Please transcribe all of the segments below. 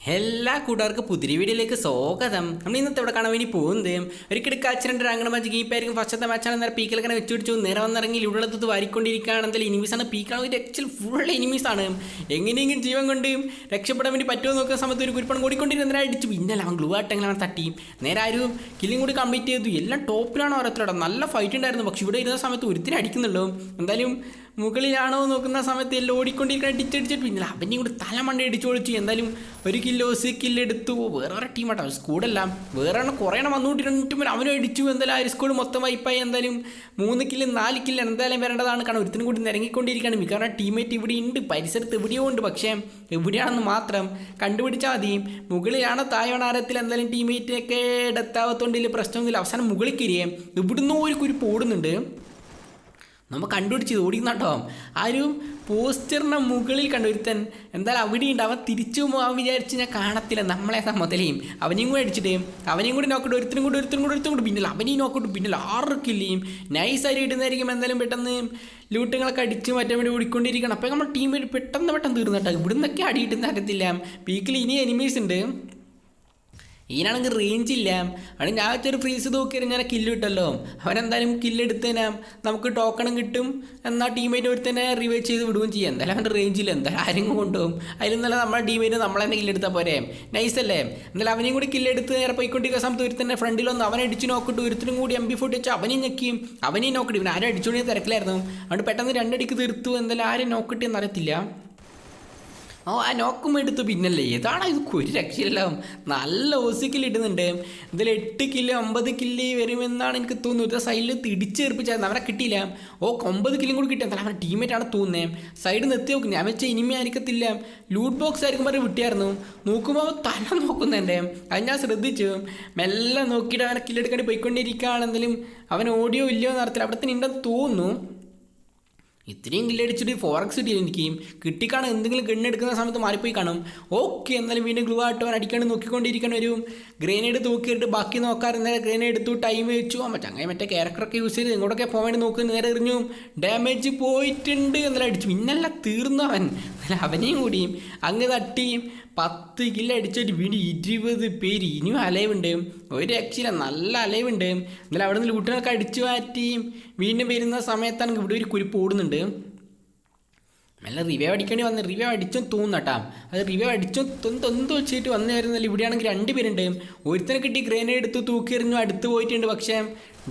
എല്ലാ കൂട്ടുകാർക്ക് പുതിരി വീഡിയോയിലേക്ക് സ്വാഗതം. നമ്മൾ ഇന്നത്തെ ഇവിടെ കാണാൻ വേണ്ടി പോകുന്നത് ഒരു കാച്ചിരണ്ട് രണ്ട് മാച്ച് ഗീപ്പായിരിക്കും ഫസ്റ്റത്തെ മാച്ചാണ് നേരെ പീക്കിലൊക്കെ വെച്ച് പിടിച്ചു. നേരെ വന്നിറങ്ങി എന്തായാലും ആണ്. പീക്കാണ് ഒരു ആക്ച്വൽ ഫുൾ ഇനിമീസാണ് എങ്ങനെയെങ്കിലും ജീവൻ കൊണ്ട് രക്ഷപ്പെടാൻ വേണ്ടി പറ്റുമോ നോക്കുന്ന സമയത്ത് ഒരു കുരുപ്പണം കൂടിക്കൊണ്ടിരുന്ന. അടിച്ചു. പിന്നെ അവൻ ഗ്ലൂ ആട്ടെങ്കിലും അവൻ തട്ടി. നേരെ ഒരു കില്ലും കൂടി കംപ്ലീറ്റ് ചെയ്തു. എല്ലാം ടോപ്പിലാണ് ഓരോരുത്തരോടെ. നല്ല ഫൈറ്റ് ഉണ്ടായിരുന്നു. പക്ഷെ ഇവിടെ ഇരുന്ന സമയത്ത് ഒരുത്തിന് അടിക്കുന്നുള്ളൂ. എന്തായാലും മുകളിലാണോ നോക്കുന്ന സമയത്ത് എല്ലാം ഓടിക്കൊണ്ടിരിക്കുന്ന ടിച്ചടിച്ചിട്ട് പിന്നെ അവനെയും കൂടി തല മണ്ടി അടിച്ചു ഒളിച്ചു എന്തായാലും ഒരു കില്ലോസ് കില്ലെടുത്തു വേറെ വേറെ ടീമാട്ടോ സ്കൂടെല്ലാം വേറെ എണ്ണം കുറേ എണ്ണം വന്നുകൊണ്ടിരുന്നിട്ടും അവനും അടിച്ചു. എന്തായാലും ആ സ്കൂൾ മൊത്തം വൈപ്പായി എന്തായാലും മൂന്ന് കില്ല് നാല് കില്ല് എന്തായാലും വരേണ്ടതാണ്. കാരണം ഒരുത്തിനും കൂടി നിരങ്ങിക്കൊണ്ടിരിക്കുകയാണ് മിക്കവാറും ടീമേറ്റ് ഇവിടെ ഉണ്ട്. പരിസരത്ത് എവിടെയോ ഉണ്ട്. പക്ഷേ എവിടെയാണെന്ന് മാത്രം കണ്ടുപിടിച്ചാൽ മതി. മുകളിലാണ് തായോണാരത്തിൽ എന്തായാലും ടീമേറ്റിനൊക്കെ ഇടത്താവത്തോണ്ട് വലിയ പ്രശ്നമൊന്നുമില്ല. അവസാനം മുകളിൽ കിരിയേ ഇവിടുന്ന് ഒരു കുരിപ്പ് ഓടുന്നുണ്ട്. നമ്മൾ കണ്ടുപിടിച്ച് ഓടിക്കുന്നുണ്ടോ ആരും പോസ്റ്ററിന്റെ മുകളിൽ കണ്ടു ഒരുത്തൻ എന്തായാലും അവിടെ ഉണ്ട് അവൻ തിരിച്ചു പോകാൻ വിചാരിച്ച് ഞാൻ കാണത്തില്ല. നമ്മളെ മുതലേയും. അവനെയും കൂടെ അടിച്ചിട്ട് അവനെയും കൂടി നോക്കട്ടെ ഒരുത്തരും കൂടി ഒരുത്തരും കൂടി ഒരുത്തരും കൂടി. പിന്നില്ല അവനെയും നോക്കട്ടെ പിന്നില്ല ആർക്കില്ലേയും നൈസായിട്ട് ഇടുന്നതായിരിക്കും എന്തായാലും പെട്ടെന്ന് ലൂട്ടുകളൊക്കെ അടിച്ച് മറ്റേ വേണ്ടി ഓടിക്കൊണ്ടിരിക്കണം. അപ്പോൾ നമ്മൾ ടീം പെട്ടെന്ന് പെട്ടെന്ന് തീർന്നിട്ടാണ് ഇവിടുന്നൊക്കെ അടിയിട്ടുന്ന അറിയത്തില്ല. പീക്കിൽ ഇനി എനിമീസ് ഉണ്ട്. ഈനാണെങ്കിൽ റേഞ്ച് ഇല്ല. അവിടെ ഞാൻ വെച്ചൊരു ഫ്രീസ് നോക്കി ഞാൻ കില്ല് കിട്ടല്ലോ. അവനെന്തായാലും കില്ലെടുത്തേനാ നമുക്ക് ടോക്കണും കിട്ടും. എന്നാൽ ടീമേറ്റ് ഒരു തന്നെ റിവൈവ് ചെയ്ത് വിടുകയും ചെയ്യാം. എന്തായാലും അവന്റെ റേഞ്ചില്ല എന്തായാലും ആരെങ്കിലും കൊണ്ടുപോകും. അതിൽ നല്ല നമ്മുടെ ടീമേറ്റ് നമ്മളെ തന്നെ കില്ലെടുത്താൽ പോരെ. നൈസ് അല്ലേ? എന്നാലും അവനെയും കൂടി കില്ലെടുത്ത് നേരെ പോയിക്കൊണ്ടിരിക്കുന്ന സമയത്ത് ഒരു തന്നെ ഫ്രണ്ടിൽ വന്ന് അവനെ അടിച്ച് നോക്കിട്ട് ഒരുത്തിനും കൂടി എം ബി ഫോർട്ടി വെച്ച് അവനെയും ഞെക്കിയും അവനെയും നോക്കിട്ട് ഇവൻ ആരും അടിച്ചുകൊണ്ടേ തിരക്കിലായിരുന്നു. അതുകൊണ്ട് പെട്ടെന്ന് രണ്ടടിക്ക് തീർത്തു. എന്തായാലും ആരും നോക്കിട്ട് എന്നറിയത്തില്ല ആ നോക്കും എടുത്തു. പിന്നല്ലേ ഏതാണ് ഇത്? ഒരു രക്ഷയില്ല. നല്ല ഓസിക്കിൽ ഇടുന്നുണ്ട്. ഇതിൽ എട്ട് കിലോ ഒമ്പത് കില്ലി വരുമെന്നാണ് എനിക്ക് തോന്നുന്നത്. സൈഡിൽ തിടിച്ചേർപ്പിച്ചായിരുന്നു അവനെ കിട്ടിയില്ല. ഓ ഒമ്പത് കില്ലും കൂടി കിട്ടിയ അവരുടെ അവന്റെ ടീമേറ്റാണ് തോന്നുന്നത് സൈഡിൽ നിന്ന് എത്തി നോക്കുന്നത് ഞാൻ വെച്ച ഇനിമേ ആയിരിക്കത്തില്ല. ലൂട്ട് ബോക്സ് ആയിരിക്കും പറഞ്ഞ് വിട്ടിയായിരുന്നു. നോക്കുമ്പോൾ അവൻ തല നോക്കുന്നുണ്ട്. അത് ഞാൻ ശ്രദ്ധിച്ചു. മെല്ലെ നോക്കിയിട്ട് അവനെ കില്ലെടുക്കേണ്ടി പോയിക്കൊണ്ടിരിക്കുകയാണെങ്കിലും അവൻ ഓഡിയോ ഇല്ലയോ എന്ന് അറിയത്തില്ല. അവിടെ തന്നെ ഉണ്ടെന്ന് തോന്നുന്നു. ഇത്രയും കില്ലടിച്ചിട്ട് ഫോറക്സ് കിട്ടിയില്ല എനിക്ക്. കിട്ടിക്കാണും എന്തെങ്കിലും ഗണ്ണ് എടുക്കുന്ന സമയത്ത് മാറിപ്പോയി കാണും. ഓക്കെ എന്നാലും വീണ്ടും ഗ്ലൂ ആയിട്ട് അവൻ അടിക്കാണ്ട് നോക്കിക്കൊണ്ടിരിക്കണം ഒരു ഗ്രേനേഡ് തൂക്കിയിട്ട് ബാക്കി നോക്കാറ് നേരെ ഗ്രേനേഡ് എടുത്തു ടൈം വെച്ചു. മറ്റേ അങ്ങനെ മറ്റേ ക്യാരക്ടറൊക്കെ യൂസ് ചെയ്ത് ഇങ്ങോട്ടൊക്കെ പോകാൻ വേണ്ടി നേരെ എറിഞ്ഞു. ഡാമേജ് പോയിട്ടുണ്ട്. എന്നാലും അടിച്ചു. പിന്നല്ല തീർന്നവൻ അവനെയും കൂടിയും അങ്ങ് തട്ടിയും പത്ത് കിലോ അടിച്ചിട്ട് വീണ്ടും ഇരുപത് പേര് ഇനിയും അലൈവുണ്ട് ഒരു രക്ഷയില്ല നല്ല അലൈവുണ്ട് എന്നാലും അവിടെ നിന്ന് ലൂട്ടിനൊക്കെ അടിച്ചു മാറ്റി വീണ്ടും വരുന്ന സമയത്താണ് ഇവിടെ ഒരു കുരിപ്പ് ഓടുന്നുണ്ട്. നല്ല റിവ്യൂ അടിക്കേണ്ടി വന്ന് റിവ്യൂ അടിച്ചും തോന്നട്ടാ അത് റിവ്യൂ അടിച്ചും തൊന്ത് വെച്ചിട്ട് വന്നായിരുന്നല്ലോ ഇവിടെയാണെങ്കിൽ രണ്ട് പേരുണ്ട്. ഒരുത്തനെ കിട്ടി ഗ്രേനേഡ് എടുത്ത് തൂക്കിയെറിഞ്ഞു അടുത്ത് പോയിട്ടുണ്ട് പക്ഷേ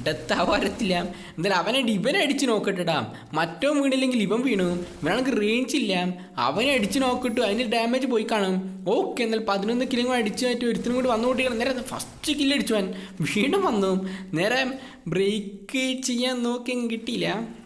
ഡെത്ത് ആവാറത്തില്ല എന്തായാലും അവനെ ഇവനെ അടിച്ച് നോക്കട്ടെടാ മറ്റോ വീണില്ലെങ്കിൽ ഇവൻ വീണു. ഇവനാണെങ്കിൽ റേഞ്ച് ഇല്ല. അവനെ അടിച്ച് നോക്കിട്ടു അതിന് ഡാമേജ് പോയി കാണും. ഓക്കെ എന്നാൽ പതിനൊന്ന് കിലോ അടിച്ച് മാറ്റി ഒരുത്തിനും കൂടി വന്നു വന്നുകൊണ്ടിരിക്കണം നേരെ ഫസ്റ്റ് കില്ല് അടിച്ചു വീണ്ടും വന്നു. നേരെ ബ്രേക്ക് ചെയ്യാൻ നോക്കിയും കിട്ടിയില്ല.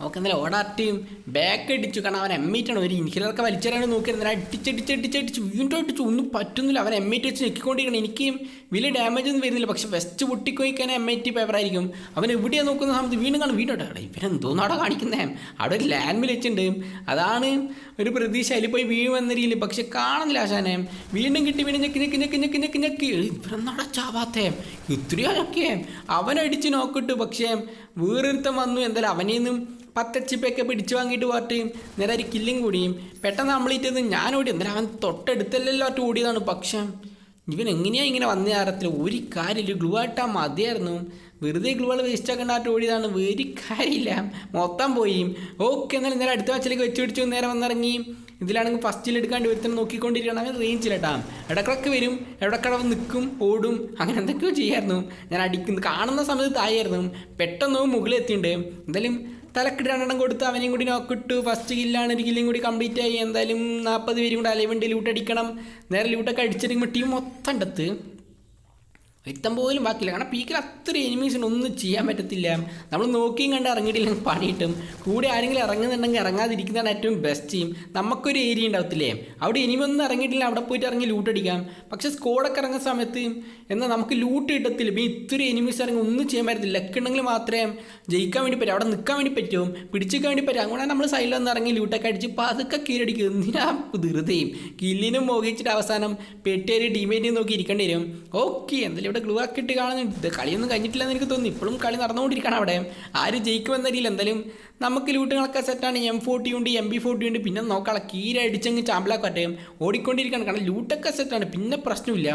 നമുക്ക് എന്തായാലും ഓടാട്ടിയും ബാക്ക് അടിച്ചു കാരണം അവൻ എമ്മേറ്റാണ് ഒരു ഇൻഹിലറൊക്കെ വലിച്ചേരാണ് നോക്കി എന്നാൽ അടിച്ചടിച്ചടിച്ചടിച്ച് വീണ്ടും അടിച്ചു. ഒന്നും പറ്റുന്നില്ല. അവൻ എമ്മേറ്റ് വെച്ച് ഞെക്കിക്കൊണ്ടിരിക്കണം എനിക്ക് വലിയ ഡാമേജ് ഒന്നും വരുന്നില്ല. പക്ഷെ വെസ്റ്റ് പൊട്ടിക്കൊയ്ക്കാൻ എം ഐ ടി പേപ്പർ ആയിരിക്കും. അവൻ എവിടെയാണ് നോക്കുന്ന സമയത്ത് വീണ്ടും കാണും. വീണ്ടും അവിടെ ഇവരെന്തോന്നും അവിടെ കാണിക്കുന്നേ? അവിടെ ഒരു ലാൻഡ് മിൽ വെച്ചിട്ടുണ്ട്. അതാണ് ഒരു പ്രതീക്ഷ. അതിൽ പോയി വീഴുമെന്ന രീതിയിൽ. പക്ഷെ കാണുന്നില്ല ആശാനെ. വീണ്ടും കിട്ടി വീണ്ടും ഞെക്കി ഞെക്കി ഞെക്കി ഞെക്കി ഞെക്കി ഞെക്കി. ഇവരെന്നാടാ ചാവാത്തേ? ഇത്രയോ അവൻ അവനടിച്ച് നോക്കിട്ടു പക്ഷേ വേറൊരുത്തം വന്നു എന്തായാലും അവനിൽ നിന്നും പത്തച്ചിപ്പൊക്കെ പിടിച്ചു വാങ്ങിയിട്ട് പോയിട്ട് നേരെ ഒരു കില്ലും കൂടിയും. പെട്ടെന്ന് നമ്മളിട്ടത് ഞാൻ ഓടി. എന്തായാലും അവൻ തൊട്ടടുത്തല്ലല്ലോ ഒറ്റ ഓടിയതാണ് പക്ഷേ. ഇവൻ എങ്ങനെയാ ഇങ്ങനെ വന്നേ അറിയത്തില്ല ഒരു കാര്യമില്ല. ഗ്ലൂ ആയിട്ടാ മതിയായിരുന്നു. വെറുതെ ഗ്ലൂകൾ വേസ്റ്റ് ആക്കേണ്ട ആ ഓടിയതാണ് ഒരു കാര്യമില്ല. മൊത്തം പോയി. ഓക്കെ എന്നാലും നേരെ അടുത്ത വാച്ചിലേക്ക് വെച്ച് പിടിച്ചു. നേരെ വന്നിറങ്ങി. ഇതിലാണെങ്കിൽ ഫസ്റ്റിൽ എടുക്കാണ്ട് ഒരുത്തരം നോക്കിക്കൊണ്ടിരിക്കണം അങ്ങനെ റേഞ്ചിലട്ടാ ഇടക്കിടക്ക് വരും. ഇടക്കിടവ് നിൽക്കും ഓടും. അങ്ങനെ എന്തൊക്കെയോ ചെയ്യായിരുന്നു. ഞാൻ അടിക്കുന്നു കാണുന്ന സമയത്ത് തായായിരുന്നു പെട്ടെന്ന് മുകളിൽ എത്തിയിട്ടുണ്ട്. എന്തായാലും തലക്കിട്ട് രണ്ടെണ്ണം കൊടുത്ത് അവനെയും കൂടി നോക്കിട്ടു ഫസ്റ്റ് കില്ലാണ് ഒരു കില്ലും കൂടി കംപ്ലീറ്റ് ആയി. എന്തായാലും നാൽപ്പത് പേരും കൂടി അലവന്റെ ലൂട്ട് അടിക്കണം. നേരെ ലൂട്ടൊക്കെ അടിച്ചിരിക്കുമ്പോൾ ടീം മൊത്തം ഉണ്ടത്ത് വ്യക്തം പോലും ബാക്കിയില്ല. കാരണം പീക്കിൽ അത്ര എനിമീസിന് ഒന്നും ചെയ്യാൻ പറ്റത്തില്ല. നമ്മൾ നോക്കിയും കണ്ട് ഇറങ്ങിയിട്ടില്ലെങ്കിൽ പണിയിട്ടും കൂടെ ആരെങ്കിലും ഇറങ്ങുന്നുണ്ടെങ്കിൽ ഇറങ്ങാതിരിക്കുന്നതാണ് ഏറ്റവും ബെസ്റ്റ് ചെയ്യും നമുക്കൊരു ഏരിയ ഉണ്ടാവത്തില്ലേ? അവിടെ ഇനിമൊന്നും ഇറങ്ങിയിട്ടില്ല അവിടെ പോയിട്ട് ഇറങ്ങി ലൂട്ട് അടിക്കാം. പക്ഷേ സ്കോഡൊക്കെ ഇറങ്ങുന്ന സമയത്ത് എന്നാൽ നമുക്ക് ലൂട്ട് കിട്ടത്തില്ല. പിന്നെ ഇത്ര എനിമീസ് ഇറങ്ങി ഒന്നും ചെയ്യാൻ പറ്റത്തില്ല. ലക്ക് ഉണ്ടെങ്കിൽ മാത്രമേ ജയിക്കാൻ വേണ്ടി പറ്റും. അവിടെ നിൽക്കാൻ വേണ്ടി പറ്റും. പിടിച്ചിക്കാൻ വേണ്ടി പറ്റും. അങ്ങനെ നമ്മൾ സൈഡിൽ ഒന്ന് ഇറങ്ങി ലൂട്ടൊക്കെ അടിച്ച് പതുക്കെ കീഴടിക്കും എന്തിനാ ധൃതയും കില്ലിനും മോഹിച്ചിട്ട് അവസാനം പെട്ടിയൊരു ടീമേറ്റിനും നോക്കി ഇരിക്കേണ്ടി വരും. ഓക്കെ എന്തായാലും ഇവിടെ ഗ്ലൂ ഒക്കെ ഇട്ട് കാണുന്നുണ്ട് കളിയൊന്നും കഴിഞ്ഞിട്ടില്ലെന്ന് എനിക്ക് തോന്നുന്നു. ഇപ്പോഴും കളി നടന്നുകൊണ്ടിരിക്കണം അവിടെ. ആര് ജയിക്കുമെന്നറിയില്ല എന്തായാലും നമുക്ക് ലൂട്ടുകളൊക്കെ സെറ്റാണ് എം ഫോർട്ടി ഉണ്ട് എം ബി ഫോർട്ടി ഉണ്ട്. പിന്നെ നോക്കാളെ കീര അടിച്ചങ്ങ് ചാമ്പലാക്ക് പറ്റേം ഓടിക്കൊണ്ടിരിക്കണം കാരണം ലൂട്ടൊക്കെ സെറ്റാണ് പിന്നെ പ്രശ്നമില്ല.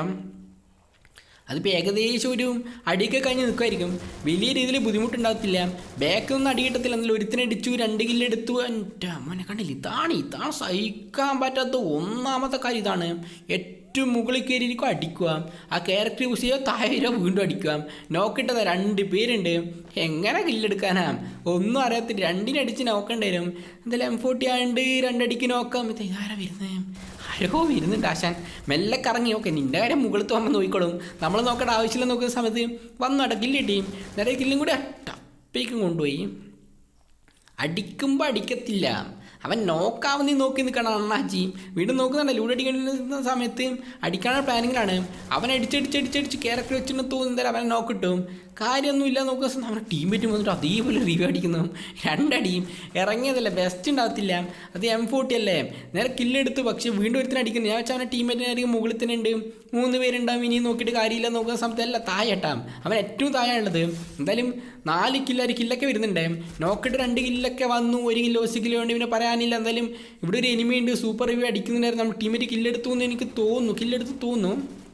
അതിപ്പോൾ ഏകദേശം ഒരു അടിയൊക്കെ കഴിഞ്ഞ് നിൽക്കുമായിരിക്കും വലിയ രീതിയിൽ ബുദ്ധിമുട്ടുണ്ടാകത്തില്ല ബാക്കൊന്നും അടി കിട്ടത്തില്ല. എന്നാലും ഒരുത്തിനടിച്ചു രണ്ട് കില്ലെടുത്തു എന്റെ അമ്മനെ കണ്ടില്ല? ഇതാണ് ഇതാണ് സഹിക്കാൻ പറ്റാത്ത ഒന്നാമത്തെ കാര്യം ഇതാണ്. ഏറ്റവും മുകളിൽ കയറിയിരിക്കും അടിക്കുക ആ ക്യാരക്ടർ യൂസ് ചെയ്യുക താഴെ വീണ്ടും അടിക്കുക. നോക്കിട്ടത് രണ്ട് പേരുണ്ട്. എങ്ങനെ കില്ലെടുക്കാനാ ഒന്നും അറിയാത്ത രണ്ടിനടിച്ച് നോക്കേണ്ടി വരും എന്തായാലും എം ഫോർട്ടി ആയതുകൊണ്ട് രണ്ടടിക്ക് നോക്കാം ഇത് ആരാ വരുന്നത് ആരോ വരുന്നുണ്ട് ആശാൻ. മെല്ലെ കറങ്ങി ഓക്കെ നിന്റെ കാര്യം മുകളിൽ തോന്നുമ്പോൾ നോക്കിക്കോളും. നമ്മൾ നോക്കേണ്ട ആവശ്യമില്ല നോക്കുന്ന സമയത്ത് വന്നട കില്ല് കിട്ടിയും നേരെ കില്ലും കൂടി അട്ടപ്പേക്കും കൊണ്ടുപോയി. അടിക്കുമ്പോൾ അടിക്കത്തില്ല. അവൻ നോക്കാവുന്ന നോക്കി നിൽക്കണം അണ്ണാജി വീണ്ടും നോക്കുന്നുണ്ട് ലൂടെ അടിക്കുന്ന സമയത്ത് അടിക്കാനുള്ള പ്ലാനിങ്ങിലാണ് അവൻ അടിച്ചടിച്ചടിച്ചടിച്ച് ക്യാരക്ടർ വെച്ചിട്ട് തോന്നുന്നില്ല അവനെ നോക്കിട്ടും കാര്യമൊന്നും ഇല്ല നോക്കുന്ന സമയത്ത് ടീം ടീമേറ്റ് വന്നിട്ട് അതേപോലെ റിവ്യൂ അടിക്കുന്നു രണ്ടടിയും ഇറങ്ങിയതല്ല ബെസ്റ്റ് ഉണ്ടാകത്തില്ല അത് എം ഫോർട്ടി അല്ലേ നേരെ കില്ലെടുത്തു പക്ഷേ വീണ്ടും ഒരുത്തിന് അടിക്കുന്നു ഞാൻ വെച്ചാൽ അവന്റെ ടീമേറ്റിനായിരിക്കും മുകളിൽ തന്നെ ഉണ്ട് മൂന്ന് പേരുണ്ടാവും ഇനി നോക്കിയിട്ട് കാര്യമില്ല നോക്കുന്ന സമയത്ത് അല്ല താഴെട്ടാം അവൻ ഏറ്റവും താഴെയുള്ളത് എന്തായാലും നാല് കില്ല കില്ലൊക്കെ വരുന്നുണ്ട് നോക്കിയിട്ട് രണ്ട് കില്ലൊക്കെ വന്നു ഒരു കില്ലോ ഒരു കിലോ വേണ്ടി പിന്നെ പറയാനില്ല എന്തായാലും ഇവിടെ ഒരു എനിമി ഉണ്ട്. സൂപ്പർ റിവ്യൂ അടിക്കുന്നുണ്ടായിരുന്നു നമ്മൾ ടീമേറ്റ് കില്ലെടുത്തു എന്ന് എനിക്ക് തോന്നുന്നു. കില്ലെടുത്ത് തോന്നുന്നു.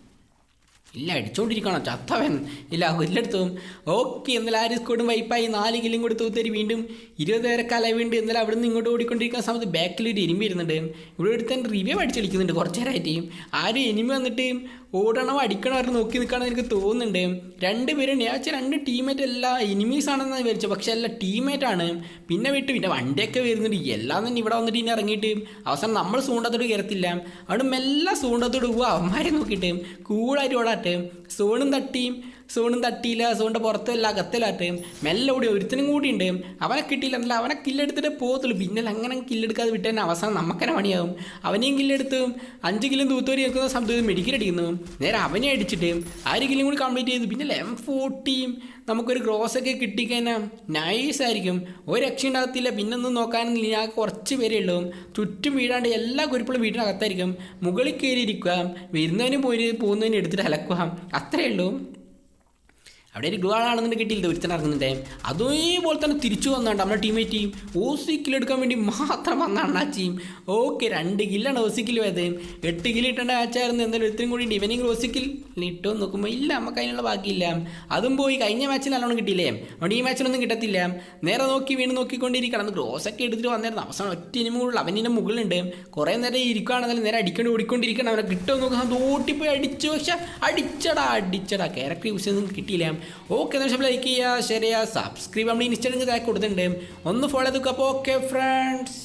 ഇല്ല അടിച്ചോണ്ടിരിക്കണം? ചത്തവൻ. ഇല്ല എല്ലായിടത്തും. ഓക്കെ എന്നാൽ ആര് സ്കോഡും വൈപ്പായി നാല് കിലും കൊടുത്ത് തൂത്തരി വീണ്ടും ഇരുപത് പേരൊക്കെ വീണ്ടും എന്നാൽ അവിടെ നിന്ന് ഇങ്ങോട്ട് ഓടിക്കൊണ്ടിരിക്കുന്ന സമയത്ത് ബാക്കിൽ ഒരു എനിമി വരുന്നുണ്ട്. ഇവിടെ ഒരുത്തൻ റിവ്യൂ അടിച്ചടിക്കുന്നുണ്ട് കുറച്ച് നേരമായിട്ട്. ആരും എനിമി വന്നിട്ട് ഓടണോ അടിക്കണോ അവർ നോക്കി നിൽക്കണമെന്ന് എനിക്ക് തോന്നുന്നുണ്ട്. രണ്ട് പേരുണ്ട് ഞാൻ വെച്ചാൽ രണ്ട് ടീംമേറ്റ് എല്ലാ എനിമീസ് ആണെന്ന് വിചാരിച്ചു പക്ഷേ ടീംമേറ്റ് ആണ്. പിന്നെ വിട്ട് പിന്നെ വണ്ടിയൊക്കെ വരുന്നുണ്ട്. എല്ലാം തന്നെ ഇവിടെ വന്നിട്ട് ഇനി ഇറങ്ങിയിട്ട് അവസാനം നമ്മൾ സൂണ്ടത്തോട് കയറത്തില്ല. അവിടെ മെല്ലെ സൂണ്ടത്തോട് പോവുക. അവന്മാരെ നോക്കിയിട്ട് കൂളായിട്ട് ഓടാട്ടെ സോണും തട്ടിയും സോണും തട്ടിയില്ല സോണിന്റെ പുറത്തല്ല അകത്തിലാട്ടെ മെല്ലെ ഓടി ഒരുത്തിനും കൂടി ഉണ്ട്. അവനെ കിട്ടിയില്ല എന്നല്ല അവനെ കില്ലെടുത്തിട്ട് പോകത്തുള്ളൂ. പിന്നെ അങ്ങനെ കില്ലെടുക്കാതെ വിട്ട് തന്നെ അവസാനം നമുക്കെന്നെ പണിയാവും. അവനെയും കില്ലെടുത്ത് അഞ്ച് കിലും തൂത്തോരി നിൽക്കുന്ന സമയത്ത് മെഡിക്കൽ അടിക്കുന്നു. നേരെ അവനെ അടിച്ചിട്ട് ആ ഒരു കില്ലും കൂടി കംപ്ലീറ്റ് ചെയ്തു. പിന്നെ എം ഫോർട്ടിയും നമുക്കൊരു ഗ്രോസ് ഒക്കെ കിട്ടിക്കഴിഞ്ഞാൽ നൈസായിരിക്കും ഒരു രക്ഷ ഉണ്ടാകത്തില്ല. പിന്നൊന്നും നോക്കാനൊന്നും ഞാൻ കുറച്ച് പേരേ ഉള്ളൂ. ചുറ്റും വീടാണ്ട് എല്ലാ കുരുപ്പുകളും വീടിനകത്തായിരിക്കും. മുകളിൽ കയറിയിരിക്കുക. വരുന്നവനും പോയി പോകുന്നവനും എടുത്തിട്ട് അലക്കുക. അത്രയേ ഉള്ളൂ. അവിടെ ഒരു ഗ്ലൂ ആണെന്നുണ്ട് കിട്ടിയില്ല. ഒരുത്തൻ ഇറങ്ങുന്നുണ്ടേ. അതേപോലെ തന്നെ തിരിച്ചു വന്നാണ്ട് നമ്മുടെ ടീമേറ്റ് ടീം ഓസി കിൽ എടുക്കാൻ വേണ്ടി മാത്രം വന്നാണ് ആ ടീം ഓക്കെ രണ്ട് കില്ലാണ് ഓസി കിൽ പോയത്. എട്ട് കിൽ ഇട്ടേണ്ട മാച്ചായിരുന്നു എന്തായാലും ഒരുത്തരും കൂടി ഇവനെങ്കിൽ ഓസി കിൽ ഇട്ടോ നോക്കുമ്പോൾ ഇല്ല നമുക്ക് അതിനുള്ള ബാക്കിയില്ല അതും പോയി. കഴിഞ്ഞ മാച്ചിൽ നല്ലോണം കിട്ടിയില്ലേ? അതുകൊണ്ട് ഈ മാച്ചിലൊന്നും കിട്ടത്തില്ല. നേരെ നോക്കി വീണ് നോക്കിക്കൊണ്ടിരിക്കണം അന്ന് ഗ്രോസ് ഒക്കെ എടുത്തിട്ട് വന്നായിരുന്നു. അവസാനം ഒറ്റ ഇനിമുകളിൽ അവനിന്റെ മുകളിലുണ്ട്. കുറേ നേരം ഇരിക്കുകയാണെന്നാലും നേരെ അടിക്കൊണ്ട് ഓടിക്കൊണ്ടിരിക്കണം അവനെ കിട്ടുമോ നോക്കുന്ന ഓട്ടിപ്പോയി അടിച്ചു. പക്ഷെ അടിച്ചടാ അടിച്ചടാ. ക്യാരക്ടർ യൂസ് ചെയ്തൊന്നും കിട്ടിയില്ല. ഓക്കെ നിമിഷം ലൈക്ക് ചെയ്യുക ഷെയർ ചെയ്യുക സബ്സ്ക്രൈബ് നമ്മൾ ഇൻസ്റ്റാഗ്രാമിൽ കൊടുത്തിട്ടുണ്ട്. ഒന്ന് ഫോളോ ചെയ്തു അപ്പോൾ ഓക്കെ ഫ്രണ്ട്സ്